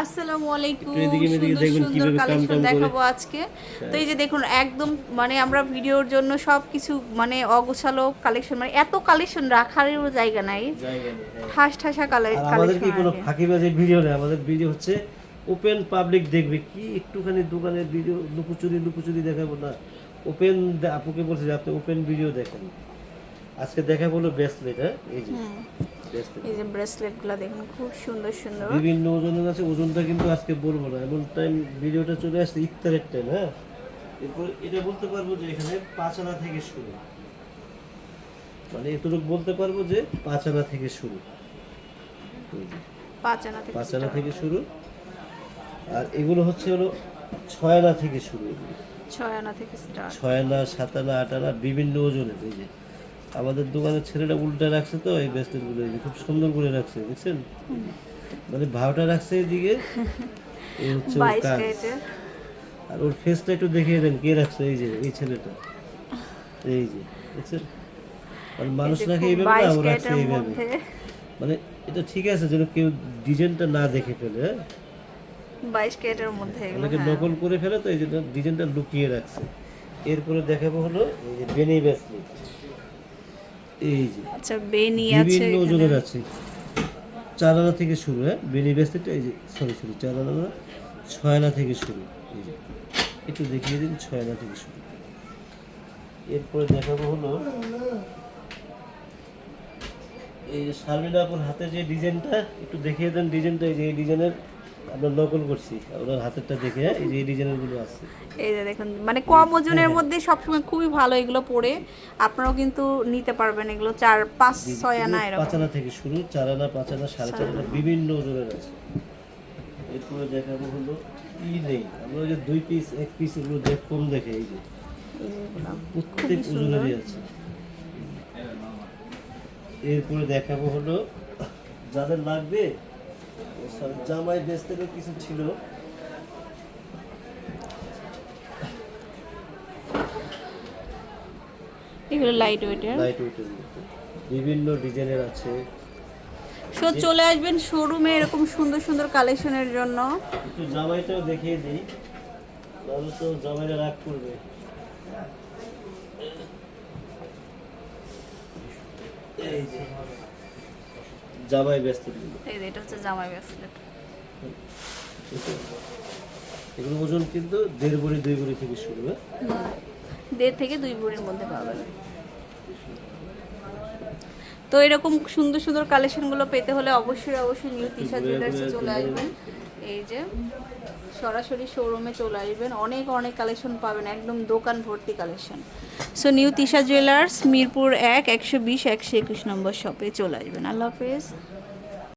আসসালামু আলাইকুম সুন্দর সুন্দর কালেকশন দেখাবো আজকে। তো এই যে দেখুন একদম মানে আমরা ভিডিওর জন্য সব কিছু মানে অগোছালো কালেকশন মানে এত কালেকশন রাখারও জায়গা নাই। হ্যাঁ। ঠাস ঠাসা আর আমাদের কি কোনো কালেকশন ফাঁকিবাজি ভিডিও নেই? আমাদের ভিডিও হচ্ছে ওপেন পাবলিক দেখবে। কি একটুখানি দোকানের ভিডিও লুকোচুরি লুকোচুরি দেখাবো না? ওপেন আপুকে বলছে যে আপনি ওপেন ভিডিও দেখেন। আজকে দেখাবো হলো ব্রেসলেট হ্যাঁ? এই যে। এই যে ব্রেসলেটগুলা দেখুন খুব সুন্দর সুন্দর। বিভিন্ন ওজনের আছে ওজনটা কিন্তু আজকে বলব না। এমন টাইম ভিডিওটা চলে আসছে ইফতারের টাইম হ্যাঁ? এরপর এটা বলতে পারব যে এখানে পাঁচ আনা থেকে শুরু। মানে এতটুকু বলতে পারব যে পাঁচ আনা থেকে শুরু। পাঁচ আনা থেকে পাঁচ আনা থেকে শুরু। আর এগুলো হচ্ছে হলো ছয় আনা থেকে শুরু। এগুলো। ছয় আনা থেকে স্টার্ট ছয় আনা সাত আনা আট আনা বিভিন্ন ওজনের এই যে। আমাদের দোকানের ছেলেটা উল্টা রাখছে তো এই ব্রেসলেটগুলো খুব সুন্দর করে রাখছে দেখছেন? মানে ভাওটা রাখছে এদিকে হচ্ছে ওর আর ওর ফেসটা একটু দেখিয়ে দেন কে রাখছে এই যে এই ছেলেটা। এই যে দেখছেন? আর মানুষ রাখে এইভাবে না বাইশ ও রাখছে এইভাবে। মানে এটা ঠিক আছে যেন কেউ ডিজাইনটা না দেখে ফেলে হ্যাঁ? বাইশ ক্যারেটের মধ্যে এগুলো অনেকে হ্যাঁ। নকল করে ফেলে তো এই জন্য ডিজাইনটা লুকিয়ে রাখছে। এরপরে দেখাবো হলো এই যে বেনি ব্যাসলেট এই যে। আচ্ছা বেনি আছে বিভিন্ন ওজনের আছে। চার আনা থেকে শুরু হ্যাঁ? বেনি ব্যাসলেটটা এই যে সরি সরি চার আনা না ছয় আনা থেকে শুরু এই যে। একটু দেখিয়ে দিন ছয় আনা থেকে শুরু। এরপরে দেখাবো হলো এই শারমিন আপুর হাতে যে ডিজাইনটা একটু দেখিয়ে দেন ডিজাইনটা এই যে এই ডিজাইনের। আমরা নকল করছি। ওনার হাতেরটা দেখে এই যে ডিজাইনেরগুলো আছে। এই যে দেখুন মানে কম ওজনের মধ্যে সবসময় খুবই ভালো এগুলো পরে। আপনারাও কিন্তু নিতে পারবেন এগুলো চার পাঁচ ছয় আনা এরকম। পাঁচ আনা থেকে শুরু চার আনা পাঁচ আনা সাড়ে চার আনা বিভিন্ন ওজনের আছে। এরপরে দেখাবো হলো ই নেই। আমরা যে দুই পিস এক পিস এগুলো দেখ কম দেখে এই যে। প্রত্যেক ওজনেরই আছে। এরপরে দেখাবো হলো যাদের লাগবে জামাই বেচতে কিছু ছিল। এগুলো লাইট ওয়েটের লাইট ওয়েটের বিভিন্ন ডিজাইনের আছে। সো চলে আসবেন শোরুমে এরকম সুন্দর সুন্দর কালেকশনের জন্য। একটু জামাইটাও দেখিয়ে দিই। তাহলে তো জামাইরা রাগ করবে। এই যে। জামাই ব্যস্ত এই যে এটা হচ্ছে জামাই ব্রেসলেট এগুলো ওজন কিন্তু দেড় বড়ি দুই বড়ি থেকে শুরু হ্যাঁ? দেড় থেকে দুই ভরির মধ্যে পাবেন তো এরকম সুন্দর সুন্দর কালেকশনগুলো পেতে হলে অবশ্যই অবশ্যই নিউ শার্ট জুয়েলার্সে চলে আসবেন। এই যে সরাসরি শোরুমে চলে আসবেন। অনেক অনেক কালেকশন পাবেন একদম দোকান ভর্তি collection so new Tisha jewellers Mirpur এক, একশো বিশ, একশো একুশ নম্বর শপে চলে আসবেন। আল্লাহ হাফেজ।